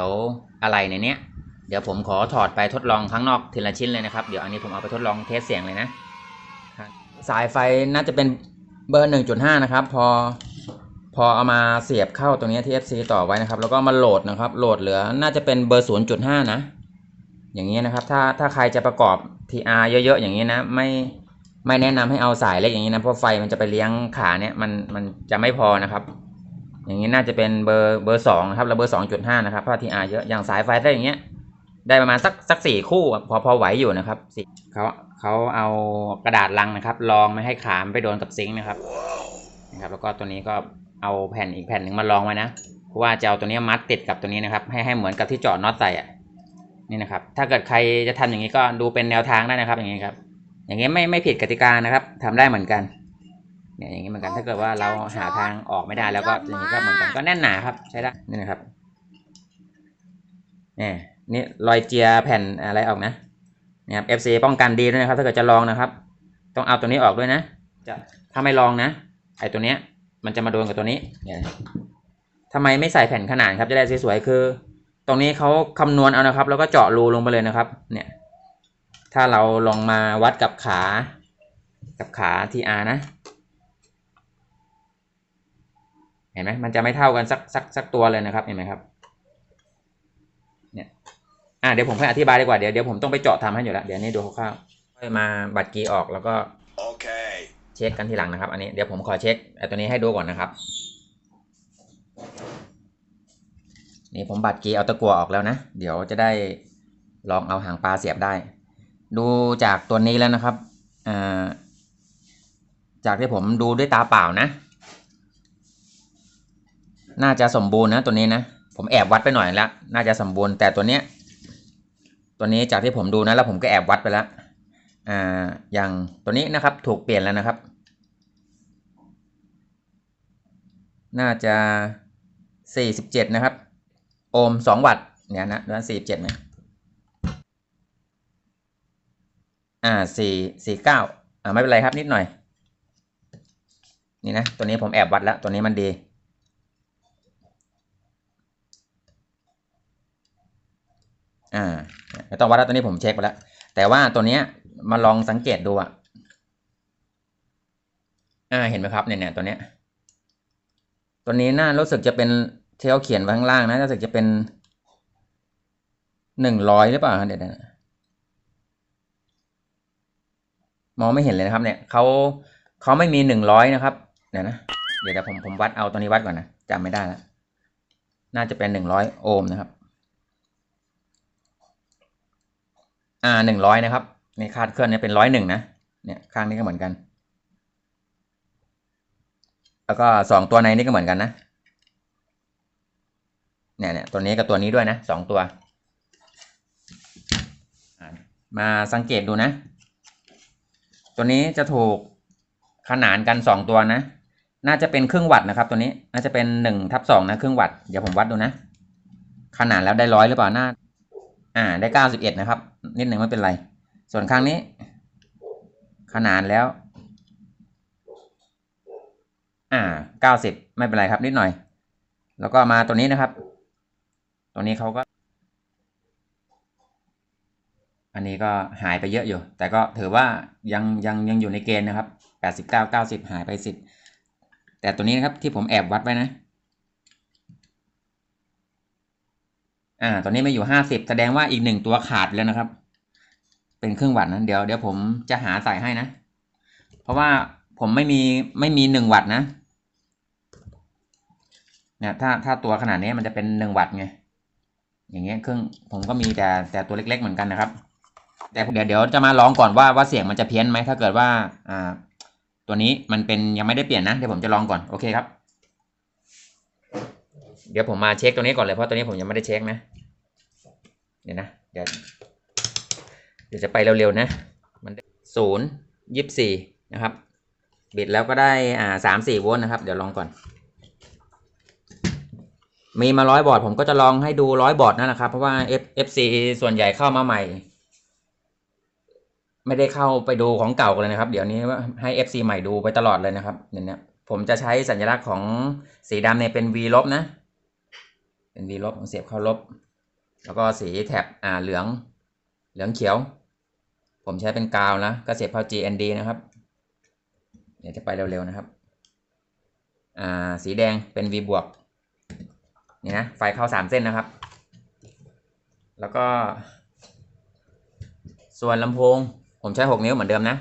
ดี๋ยวอะไรในเนี้ยเดี๋ยวผมขอถอดไปทดลองข้างนอกทีละชิ้นเลยนะครับ เดี๋ยวอันนี้ผมเอาไปทดลองเทสเสียงเลยนะ สายไฟน่าจะเป็นเบอร์ 1.5 นะครับ พอพอเอามาเสียบเข้าตรงนี้ที่ FC ต่อไว้นะครับ แล้วก็มาโหลดนะครับ โหลดเหลือน่าจะเป็นเบอร์ 0.5 นะ อย่างนี้นะครับ ถ้าถ้าใครจะประกอบ TR เยอะๆ อย่างนี้นะ ไม่ไม่แนะนำให้เอาสายเล็กอย่างนี้นะ เพราะไฟมันจะไปเลี้ยงขาเนี่ยมันมันจะไม่พอนะครับ อย่างนี้น่าจะเป็นเบอร์เบอร์สองนะครับแล้วเบอร์สองจุดห้านะครับเพราะ TR เยอะอย่างสายไฟถ้อย่างเงี้ยได้ประมาณสักสักสี่คู่พอพอไหวอยู่นะครับสี่เขาเขาเอากระดาษลังนะครับรองไม่ให้ขามไปโดนกับซิงค์นะครับนะครับแล้วก็ตัวนี้ก็เอาแผ่นอีกแผ่นหนึ่งมารองไว้นะเพราะว่าจะเอาตัวนี้มัดติดกับตัวนี้นะครับ ให้ให้เหมือนกับที่เจาะน็อตใส่อะนี่นะครับ ถ้าเกิดใครจะทำอย่างนี้ก็ดูเป็นแนวทางได้นะครับ อย่างนี้ครับ อย่างนี้ไม่ไม่ผิดกติกานะครับทำได้เหมือนกัน เนี่ยอย่างนี้เหมือนกันถ้าเกิดว่าเราหาทางออกไม่ได้แล้วก็อย่างนี้ก็เหมือนกันก็แน่นหนาครับใช้ได้นี่นะครับเนี่ยนี่รอยเจียแผ่นอะไรออกนะเนี่ยครับ FC ป้องกันดีด้วยนะครับ ถ้าเกิดจะลองนะครับ ต้องเอาตัวนี้ออกด้วยนะจะถ้าไม่ลองนะไอ้ตัวเนี้ย มันจะมาโดนกับตัวนี้เนี่ยทำไมไม่ใส่แผ่นขนาดครับจะได้สวยๆคือ ตรงนี้เขาคำนวณเอานะครับ แล้วก็เจาะรูลงไปเลยนะครับ เนี่ย ถ้าเราลองมาวัดกับขา กับขา TR นะ เห็นไหมมันจะไม่เท่ากันสักสักสักตัวเลยนะครับ เห็นไหมครับ เนี่ย อ่าเดี๋ยวผมค่อยอธิบายดีกว่า เดี๋ยวเดี๋ยวผมต้องไปเจาะทำให้อยู่แล้ว เดี๋ยวนี้ดูคร่าวๆค่อยมาบัตรกีออกแล้วก็ Okay. เช็คกันทีหลังนะครับ อันนี้เดี๋ยวผมขอเช็คไอ้ตัวนี้ให้ดูก่อนนะครับ นี่ผมบัตรกีเอาตะกัวออกแล้วนะ เดี๋ยวจะได้ลองเอาหางปลาเสียบได้ ดูจากตัวนี้แล้วนะครับ อ่า จากที่ผมดูด้วยตาเปล่านะ น่าจะสมบูรณ์นะตัวนี้นะ ผมแอบวัดไปหน่อยแล้ว น่าจะสมบูรณ์แต่ตัวเนี้ย ตัวนี้จากที่ผมดูนะแล้วผมก็แอบวัดไปแล้วอ่าอย่างตัวนี้นะครับถูกเปลี่ยนแล้วนะครับ น่าจะสี่สิบเจ็ดนะครับ โอห์มสองวัตต์เนี่ยนะด้านสี่สิบเจ็ดไหมอ่าสี่สี่เก้าอ่าไม่เป็นไรครับนิดหน่อย นี่นะ ตัวนี้ผมแอบวัดแล้ว ตัวนี้มันดี อ่าไม่ต้องวัดแล้วตัวนี้ผมเช็คไปแล้ว แต่ว่าตัวเนี้ยมาลองสังเกตดูอะอ่าเห็นไหมครับเนี่ยเนี่ยตัวเนี้ย ตัวนี้น่ารู้สึกจะเป็นเทลเขียนไว้ข้างล่างนะรู้สึกจะเป็นหนึ่งร้อยหรือเปล่าเดี๋ยวนะมองไม่เห็นเลยนะครับ เนี่ยเขาเขาไม่มีหนึ่งร้อยนะครับเดี๋ยวนะเดี๋ยวเดี๋ยวผมผมวัดเอาตัวนี้วัดก่อนนะจำไม่ได้แล้วน่าจะเป็นหนึ่งร้อยโอห์มนะครับ อ่าหนึ่งร้อยนะครับในคาดเคลื่อนเนี่ยเป็นร้อยหนึ่งนะเนี่ยข้างนี้ก็เหมือนกัน แล้วก็สองตัวในนี่ก็เหมือนกันนะเนี่ยเนี่ยตัวนี้กับตัวนี้ด้วยนะสองตัวมาสังเกตดูนะ ตัวนี้จะถูกขนานกันสองตัวนะ น่าจะเป็นครึ่งวัตต์นะครับ ตัวนี้น่าจะเป็นหนึ่งทับสองนะครึ่งวัตต์เดี๋ยวผมวัดดูนะ ขนาดแล้วได้ร้อยหรือเปล่าน่า อ่าได้เก้าสิบเอ็ดนะครับ นิดหนึ่งไม่เป็นไร ส่วนข้งนี้ ขนานแล้ว อ่าเก้าสิบไม่เป็นไรครับ นิดหน่อย แล้วก็มาตัวนี้นะครับ ตัวนี้เขาก็ อันนี้ก็หายไปเยอะอยู่ แต่ก็ถือว่ายังยังยังอยู่ในเกณฑ์นะครับแปดสิบเก้าเก้าสิบหายไปสิบแต่ตัวนี้นะครับที่ผมแอบวัดไว้นะ อ่าตัวนี้ไม่อยู่ห้าสิบแสดงว่าอีกหนึ่งตัวขาดแล้วนะครับ เป็นเครึ่องวัตต์นะเดี๋ยวเดี๋ยวผมจะหาใส่ให้นะ เพราะว่าผมไม่มีไม่มีหนึ่งวัตต์นะเนี่ยถ้าถ้าตัวขนาดนี้มันจะเป็นหนึ่งวัตต์ไงอย่างเงี้ยเครื่องผมก็มีแต่แต่ตัวเล็ก ๆ เหมือนกันนะครับ แต่เดี๋ยวเดี๋ยวจะมาลองก่อนว่าว่าเสียงมันจะเพี้ยนไหมถ้าเกิดว่าอ่า ตัวนี้มันเป็นยังไม่ได้เปลี่ยนนะเดี๋ยวผมจะลองก่อนโอเคครับ เดี๋ยวผมมาเช็คตัวนี้ก่อนเลยเพราะตัวนี้ผมยังไม่ได้เช็คนะ เดี๋ยวนะ เดี๋ยวเดี๋ยวจะไปเร็วๆนะ มันศูนย์ยี่สิบสี่นะครับ บิดแล้วก็ได้อ่าสามสี่โวลต์นะครับ เดี๋ยวลองก่อน มีมาร้อยบอร์ดผมก็จะลองให้ดูร้อยบอร์ดนั่นแหละครับ เพราะว่า fc ส่วนใหญ่เข้ามาใหม่ ไม่ได้เข้าไปดูของเก่ากันเลยนะครับ เดี๋ยวนี้ให้ FC ใหม่ดูไปตลอดเลยนะครับเนี่ยเนี่ยผมจะใช้สัญลักษณ์ของสีดำเนี่ยเป็น V ลบนะ เป็น V ลบเสียบเข้าลบ แล้วก็สีแถบอ่าเหลือง เหลืองเขียว ผมใช้เป็นกาวนะก็เสียบเข้า GND นะครับ เดี๋ยวจะไปเร็วๆนะครับ อ่าสีแดงเป็น V บวกนี่นะไฟเข้าสามเส้นนะครับ แล้วก็ ส่วนลำโพง ผมใช้หกนิ้วเหมือนเดิมนะ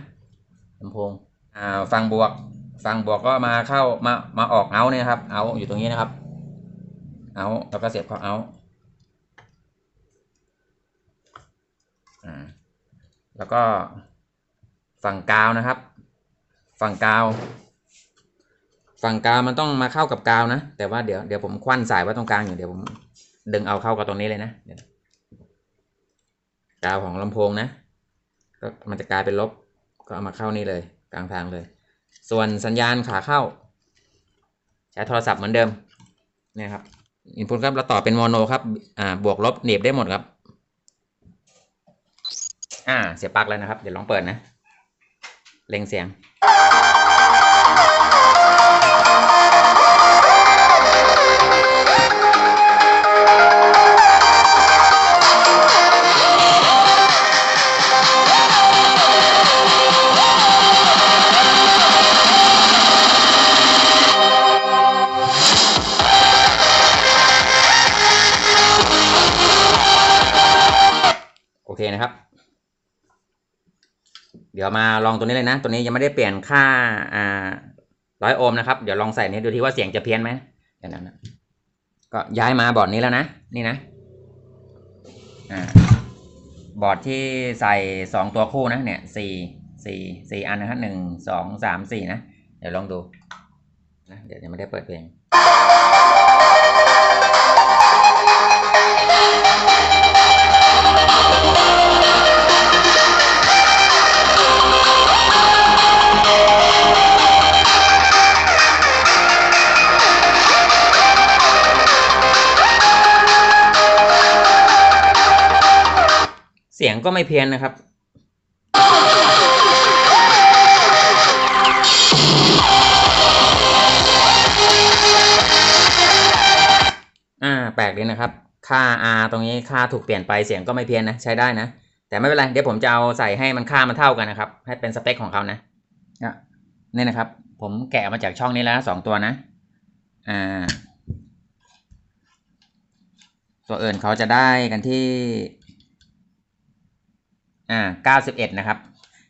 ลำโพงอ่าฟังบวกฟังบวกก็มาเข้ามามาออกเอาเนี่ยครับเอาอยู่ตรงนี้นะครับ เอาแล้วก็เสียบเข้าเอาแล้วก็ฝั่งกาวนะครับ ฝั่งกาว ฝั่งกาวมันต้องมาเข้ากับกาวนะ แต่ว่าเดี๋ยวเดี๋ยวผมควันสายไว้ตรงกลางอยู่เดี๋ยวผมดึงเอาเข้ากับตรงนี้เลยนะกาวของลำโพงนะ ก็มันจะกลายเป็นลบก็เอามาเข้านี่เลย กลางทางเลย ส่วนสัญญาณขาเข้า ใช้โทรศัพท์เหมือนเดิมเนี่ยครับ อินพุตครับเราต่อเป็นโมโนครับ อ่า บวกลบหนีบได้หมดครับ อ่า เสียปลั๊กแล้วนะครับ เดี๋ยวลองเปิดนะ เล็งเสียง นะครับ เดี๋ยวมาลองตัวนี้เลยนะ ตัวนี้ยังไม่ได้เปลี่ยนค่าอ่าร้อยโอห์มนะครับ เดี๋ยวลองใส่นี้ดูที่ว่าเสียงจะเพี้ยนไหมนั้นนะก็ย้ายมาบอร์ดนี้แล้วนะ นี่นะอ่าบอร์ดที่ใส่สองตัวคู่นะเนี่ยสี่สี่สี่อันนะครับหนึ่งสองสามสี่นะ เดี๋ยวลองดูนะเดี๋ยวยังไม่ได้เปิดเพลง ยงก็ไม่เพี้ยนนะครับ อ่า แปลกดีนะครับ ค่า R ตรงนี้ค่าถูกเปลี่ยนไปเสียงก็ไม่เพี้ยนนะ ใช้ได้นะ แต่ไม่เป็นไร เดี๋ยวผมจะเอาใส่ให้มันค่ามันเท่ากันนะครับ ให้เป็นสเปคของเขานะนี่นะครับ ผมแกะมาจากช่องนี้แล้วสองตัวนะ อ่า ตัวอื่นเขาจะได้กันที่ อ่าเก้าสิบเอ็ดนะครับ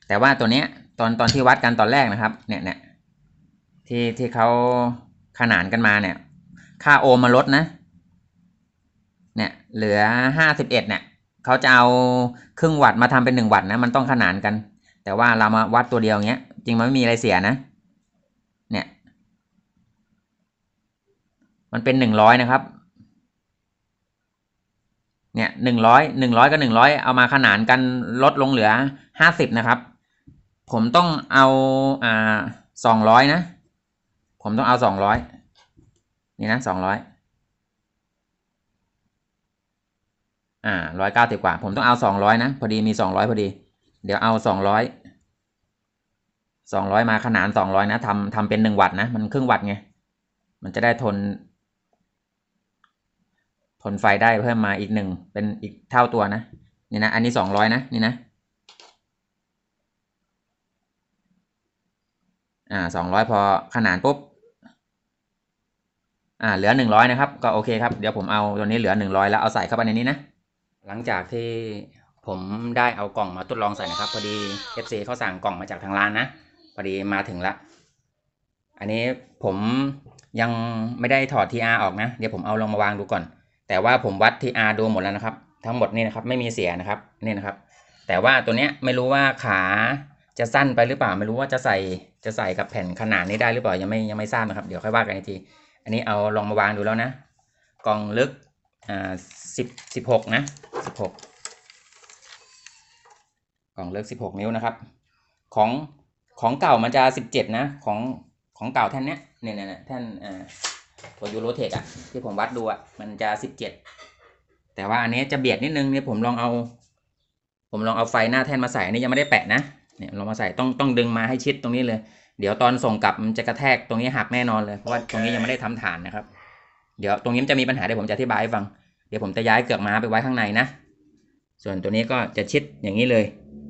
แต่ว่าตัวเนี้ยตอนตอนที่วัดกันตอนแรกนะครับ เนี่ยเนี่ยที่ที่เขาขนานกันมาเนี่ย ค่าโอห์มมาลดนะ เนี่ยเหลือห้าสิบเอ็ดเนี่ยเขาจะเอาครึ่งวัตต์มาทำเป็นหนึ่งวัตต์นะมันต้องขนานกัน แต่ว่าเรามาวัดตัวเดียวเงี้ย จริงมันไม่มีอะไรเสียนะ เนี่ย มันเป็นหนึ่งร้อยนะครับ เนี่ยหนึ่งร้อยหนึ่งร้อยกับหนึ่งร้อยเอามาขนานกันลดลงเหลือห้าสิบนะครับ ผมต้องเอาอ่าสองร้อยนะ ผมต้องเอาสองร้อยนี่นะสองร้อยอ่าร้อยเก้าสิบกว่า ผมต้องเอาสองร้อยนะ พอดีมีสองร้อยพอดี เดี๋ยวเอาสองร้อยสองร้อยมาขนานสองร้อยนะทำทำเป็นหนึ่งวัตต์นะ มันครึ่งวัตต์ไง มันจะได้ทน ทนไฟได้เพิ่มมาอีกหนึ่งเป็นอีกเท่าตัวนะนี่นะอันนี้สองร้อยนะนี่นะอ่าสองร้อยพอขนานปุ๊บอ่าเหลือหนึ่งร้อยนะครับก็โอเคครับเดี๋ยวผมเอาตัวนี้เหลือหนึ่งร้อยแล้วเอาใส่เข้าไปในนี้นะหลังจากที่ผมได้เอากล่องมาทดลองใส่นะครับพอดี FC เขาสั่งกล่องมาจากทางร้านนะพอดีมาถึงละอันนี้ผมยังไม่ได้ถอด TR ออกนะ เดี๋ยวผมเอาลงมาวางดูก่อน แต่ว่าผมวัด TR ดูหมดแล้วนะครับ ทั้งหมดนี่นะครับไม่มีเสียนะครับนี่นะครับ แต่ว่าตัวเนี้ยไม่รู้ว่าขาจะสั้นไปหรือเปล่าไม่รู้ว่าจะใส่จะใส่กับแผ่นขนาดนี้ได้หรือเปล่ายังไม่ยังไม่ทราบนะครับเดี๋ยวค่อยว่ากันอีกที อันนี้เอาลองมาวางดูแล้วนะ กล่องลึกอ่าสิบสิบหกนะสิบหกกล่องลึกสิบหกนิ้วนะครับ ของของเก่ามันจะสิบเจ็ดนะของของเก่าแท่นเนี้ยเนี่ยเนี่ยเนี่ยแท่นอ่า ตัวยูโรเทคอะที่ผมวัดดูอะมันจะสิบเจ็ดแต่ว่าอันนี้จะเบียดนิดนึงเนี่ยผมลองเอา ผมลองเอาไฟหน้าแท่นมาใส่อันนี้ยังไม่ได้แปะนะเนี่ยลองมาใส่ต้องต้องดึงมาให้ชิดตรงนี้เลย เดี๋ยวตอนส่งกลับมันจะกระแทกตรงนี้หักแน่นอนเลยเพราะว่าตรงนี้ยังไม่ได้ทำฐานนะครับ เดี๋ยวตรงนี้มันจะมีปัญหาเดี๋ยวผมจะอธิบายให้ฟังเดี๋ยวผมจะย้ายเกือกม้าไปไว้ข้างในนะส่วนตัวนี้ก็จะชิดอย่างนี้เลย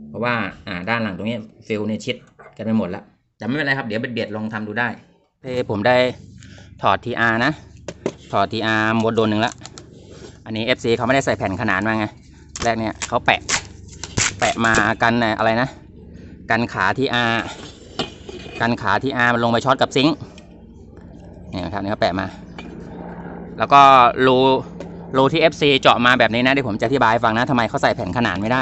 เพราะว่าอ่าด้านหลังตรงนี้ฟิลเนี่ยชิดกันไปหมดแล้วแต่ไม่เป็นไรครับเดี๋ยวเบียดๆลองทำดูได้เพ่ผมได้ ถอด TR นะ ถอด TR หมดโดนหนึ่งละอันนี้ FC เขาไม่ได้ใส่แผ่นขนานมาไง แรกเนี่ยเขาแปะ แปะมากันอะไรนะ กันขา TR กันขา TR มันลงไปช็อตกับซิงค์เนี่ยนะครับนี่เขาแปะมา แล้วก็รูรูที่ FC เจาะมาแบบนี้นะเดี๋ยวผมจะอธิบายฟังนะทำไมเขาใส่แผ่นขนานไม่ได้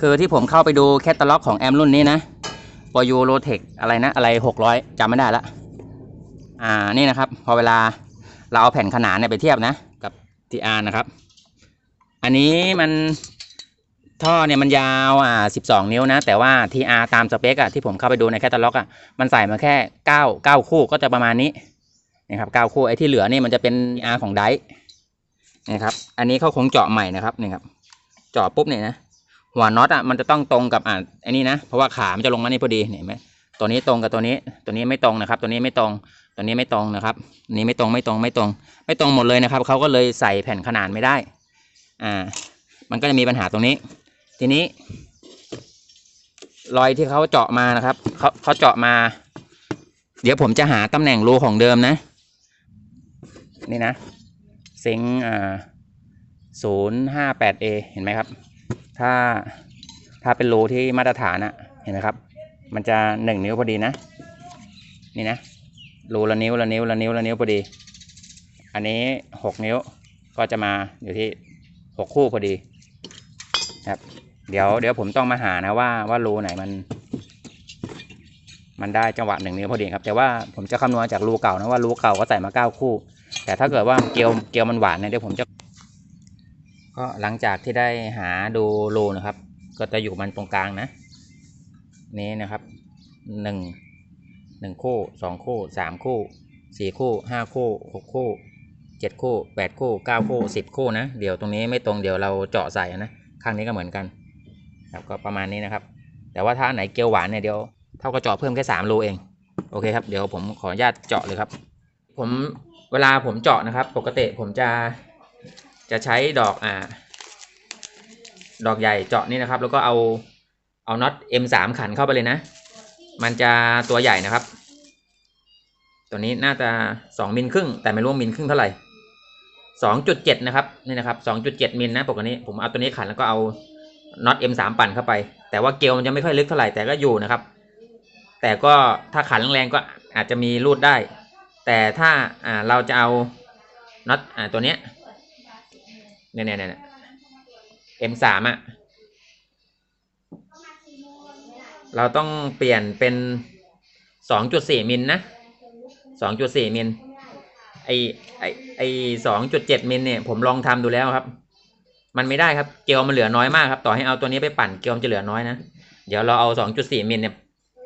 คือที่ผมเข้าไปดูแคตตาล็อกของแอมรุ่นนี้นะปยูโรเทคอะไรนะ อะไรหกร้อยจำไม่ได้ละ อ่านี่นะครับ พอเวลาเราเอาแผ่นขนานเนี่ยไปเทียบนะ กับ TR นะครับ อันนี้มันท่อเนี่ยมันยาวอ่า12นิ้วนะ แต่ว่า TR ตามสเปคอะที่ผมเข้าไปดูในแคตตาล็อกอะมันใส่มาแค่9 9คู่ก็จะประมาณนี้นะครับ9คู่ไอ้ที่เหลือนี่มันจะเป็น TR ของไดนะครับอันนี้เขาคงเจาะใหม่นะครับนี่ครับเจาะปุ๊บเนี่ยนะหัวน็อตอะมันจะต้องตรงกับอ่าไอ้นี่นะ เพราะว่าขามันจะลงมานี่พอดีเห็นไหมตัวนี้ตรงกับตัวนี้ตัวนี้ไม่ตรงนะครับ ตัวนี้ไม่ตรง ตัวนี้ไม่ตรงนะครับนนี้ไม่ตรงไม่ตรงไม่ตรง ไม่ตรงหมดเลยนะครับเขาก็เลยใส่แผ่นขนานไม่ได้ อ่า มันก็จะมีปัญหาตรงนี้ ทีนี้ รอยที่เขาเจาะมานะครับเขาเขาเจาะมา เดี๋ยวผมจะหาตำแหน่งรูของเดิมนะ นี่นะเซ็งอ่าศูนย์ห้าแปดเอเห็นไหมครับ ถ้าถ้าเป็นรูที่มาตรฐานอะเห็นไหมครับ มันจะหนึ่งนิ้วพอดีนะ นี่นะ รูละนิ้วละนิ้วละนิ้วละนิ้วพอดี อันนี้หกนิ้วก็จะมาอยู่ที่หกคู่พอดีครับ เดี๋ยวเดี๋ยวผมต้องมาหานะว่าว่ารูไหนมัน มันได้จังหวะหนึ่งนิ้วพอดีครับ แต่ว่าผมจะคำนวณจากรูเก่านะว่ารูเก่าก็ใส่มาเก้าคู่ แต่ถ้าเกิดว่าเกลียวเกลียวมันหวานเนี่ยเดี๋ยวผมจะก็หลังจากที่ได้หาดูรูนะครับ ก็จะอยู่มันตรงกลางนะ นี้นะครับหนึ่ง หนึ่งคู่สองคู่สามคู่สี่คู่ห้าคู่หกคู่เจ็ดคู่แปดคู่เก้าคู่สิบคู่นะเดี๋ยวตรงนี้ไม่ตรงเดี๋ยวเราเจาะใส่นะข้างนี้ก็เหมือนกันครับก็ประมาณนี้นะครับ แต่ว่าถ้าไหนเกลียวหวานเนี่ยเดี๋ยวเท่ากับเจาะเพิ่มแค่สามรูเองโอเคครับเดี๋ยวผมขออนุญาตเจาะเลยครับ ผมเวลาผมเจาะนะครับ ปกติผมจะจะใช้ดอกอ่าดอกใหญ่เจาะนี่นะครับ แล้วก็เอาเอาน็อต M3 ขันเข้าไปเลยนะ มันจะตัวใหญ่นะครับ ตัวนี้น่าจะสองมิลครึ่ง แต่ไม่รู้มิลครึ่งเท่าไหร่สองจุดเจ็ดนะครับนี่นะครับสองจุดเจ็ดมิลนะปกติผมเอาตัวนี้ขันแล้วก็เอาน็อต M3 ปั่นเข้าไป แต่ว่าเกลียวมันจะไม่ค่อยลึกเท่าไหร่แต่ก็อยู่นะครับ แต่ก็ถ้าขันแรงๆก็อาจจะมีรูดได้ แต่ถ้าอ่าเราจะเอาน็อตอ่าตัวเนี้ยเนี่ยเนี่ยเนี่ย M3 อะ เราต้องเปลี่ยนเป็น2.4มิลนะ2.4มิลไอไอไอ2.7มิลเนี่ยผมลองทำดูแล้วครับ มันไม่ได้ครับเกลียวมันเหลือน้อยมากครับ ต่อให้เอาตัวนี้ไปปั่นเกลียวมันจะเหลือน้อยนะเดี๋ยวเราเอา2.4มิลเนี่ย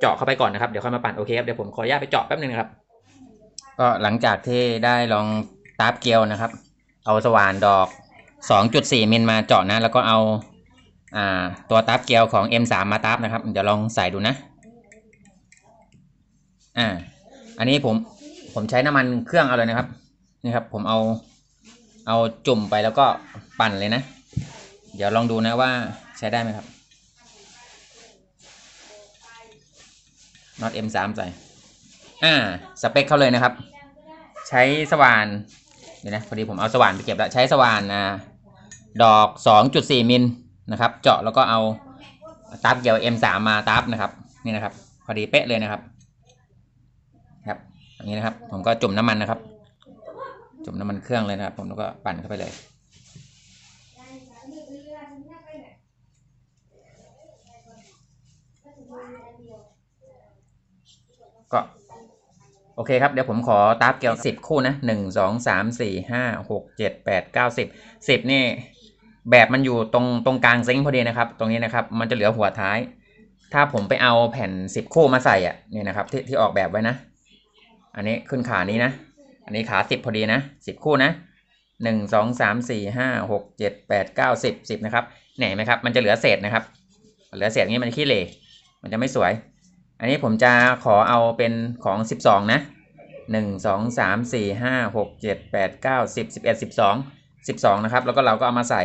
เจาะเข้าไปก่อนนะครับเดี๋ยวค่อยมาปั่นโอเคครับเดี๋ยวผมขออนุญาตไปเจาะแป๊บนึงนะครับก็หลังจากที่ได้ลองตาบเกลียวนะครับ เอาสว่านดอก 2.4มิลมาเจาะนะ แล้วก็เอา ตัวตับเกลียวของ M3 มาตับนะครับเดี๋ยวลองใส่ดูนะอ่าอันนี้ผมผมใช้น้ำมันเครื่องเอาเลยนะครับนี่ครับผมเอาเอาจุ่มไปแล้วก็ปั่นเลยนะ เดี๋ยวลองดูนะว่าใช้ได้ไหมครับน็อต M3 ใส่อ่าสเปคเขาเลยนะครับ ใช้สว่านเดี๋ยวนะพอดีผมเอาสว่านไปเก็บแล้วใช้สว่านอ่าดอก 2.4มิล นะครับ เจาะแล้วก็เอาตับเกี่ยว M3 มาตับนะครับ นี่นะครับ พอดีเป๊ะเลยนะครับ ครับอย่างนี้นะครับ ผมก็จุ่มน้ำมันนะครับ จุ่มน้ำมันเครื่องเลยนะครับ ผมแล้วก็ปั่นเข้าไปเลยก็โอเคครับ เดี๋ยวผมขอตาร์ฟเกลียวสิบคู่นะหนึ่งสองสามสี่ห้าหกเจ็ดแปดเก้าสิบสิบนี่ แบบมันอยู่ตรงตรงกลางเซิงพอดีนะครับ ตรงนี้นะครับ มันจะเหลือหัวท้าย ถ้าผมไปเอาแผ่นสิบคู่มาใส่อะนี่ยนะครับที่ที่ออกแบบไว้นะ อันนี้ขึ้นขานี้นะ อันนี้ขาสิบพอดีนะสิบคู่นะหนึ่งสองสามสี่ห้าหกเจ็ดแปดเก้าสิบสิบนะครับเห็นไหมครับ มันจะเหลือเศษนะครับ เหลือเศษอย่างนี้มันขี้เหร่มันจะไม่สวย อันนี้ผมจะขอเอาเป็นของสิบสองนะหนึ่งสองสามสี่ห้าหกเจ็ดแปดเก้าสิบสิบเอ็ดสิบสองสิบสองนะครับ แล้วก็เราก็เอามาใส่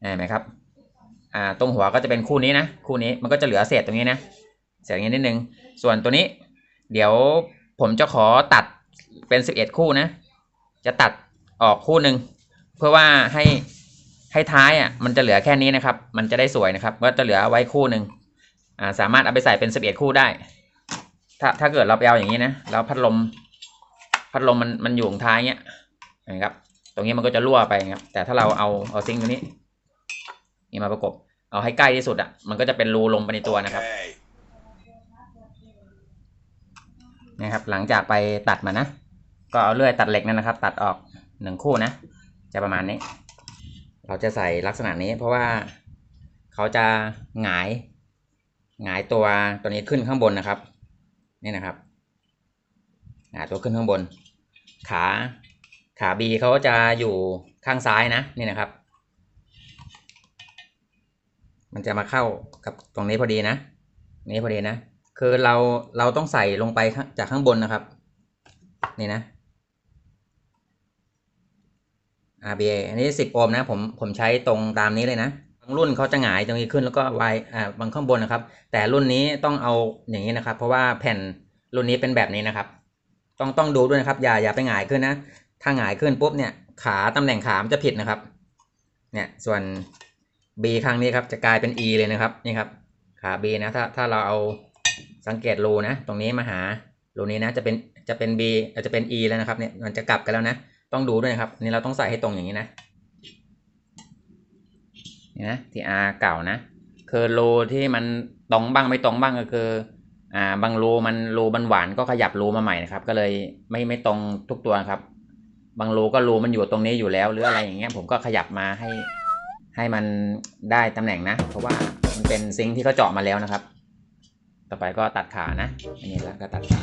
เห็นไหมครับอ่าตรงหัวก็จะเป็นคู่นี้นะคู่นี้มันก็จะเหลือเศษตรงนี้นะเศษอย่างนี้นิดนึง ส่วนตัวนี้ เดี๋ยวผมจะขอตัดเป็นสิบเอ็ดคู่นะ จะตัดออกคู่หนึ่งเพื่อว่าให้ให้ท้ายอะมันจะเหลือแค่นี้นะครับ มันจะได้สวยนะครับ ก็จะเหลือไว้คู่หนึ่งอ่าสามารถเอาไปใส่เป็นสิบเอ็ดคู่ได้ ถ้าถ้าเกิดเราไปเอาอย่างนี้นะแล้วพัดลมพัดลมมันมันอยู่ตรงท้ายเงี้ยนะครับ ตรงนี้มันก็จะรั่วไปนะครับแต่ถ้าเราเอาเอาซิงค์ตัวนี้ นี่มาประกบ เอาให้ใกล้ที่สุดอะ มันก็จะเป็นรูลงไปในตัวนะครับ นะครับ หลังจากไปตัดมานะ ก็เอาเลื่อยตัดเหล็กนั่นนะครับ ตัดออกหนึ่งคู่นะ จะประมาณนี้ เราจะใส่ลักษณะนี้ เพราะว่าเขาจะหงายหงายตัวตัวนี้ขึ้นข้างบนนะครับ นี่นะครับหงายตัวขึ้นข้างบน ขาขาบีเขาจะอยู่ข้างซ้ายนะนี่นะครับ มันจะมาเข้ากับตรงนี้พอดีนะ นี้พอดีนะ คือเราเราต้องใส่ลงไปจากข้างบนนะครับ นี่นะ RBA อันนี้ 10 โอห์มนะผมผมใช้ตรงตามนี้เลยนะบางรุ่นเขาจะหงายตรงนี้ขึ้นแล้วก็วายอ่าบางข้างบนนะครับ แต่รุ่นนี้ต้องเอาอย่างนี้นะครับ เพราะว่าแผ่นรุ่นนี้เป็นแบบนี้นะครับ ต้องต้องดูด้วยนะครับอย่าอย่าไปหงายขึ้นนะ ถ้าหงายขึ้นปุ๊บเนี่ยขาตำแหน่งขามจะผิดนะครับ เนี่ยส่วน B ครั้งนี้ครับจะกลายเป็น E เลยนะครับนี่ครับขา B นะถ้าถ้าเราเอาสังเกตรูนะ ตรงนี้มาหารูนี้นะจะเป็นจะเป็น B อาจจะเป็น E แล้วนะครับเนี่ยมันจะกลับกันแล้วนะ ต้องดูด้วยนะครับนี่เราต้องใส่ให้ตรงอย่างนี้นะนี่นะที่ R เก่านะ คือรูที่มันตรงบ้างไม่ตรงบ้างก็คืออ่าบางรูมันรูมันหวานก็ขยับรูมาใหม่นะครับ ก็เลยไม่ไม่ตรงทุกตัวครับ บางรูก็รูมันอยู่ตรงนี้อยู่แล้ว หรืออะไรอย่างเงี้ยผมก็ขยับมาให้ ให้มันได้ตำแหน่งนะ เพราะว่ามันเป็นซิงที่เขาเจาะมาแล้วนะครับ ต่อไปก็ตัดขานะ อันนี้แล้วก็ตัดขา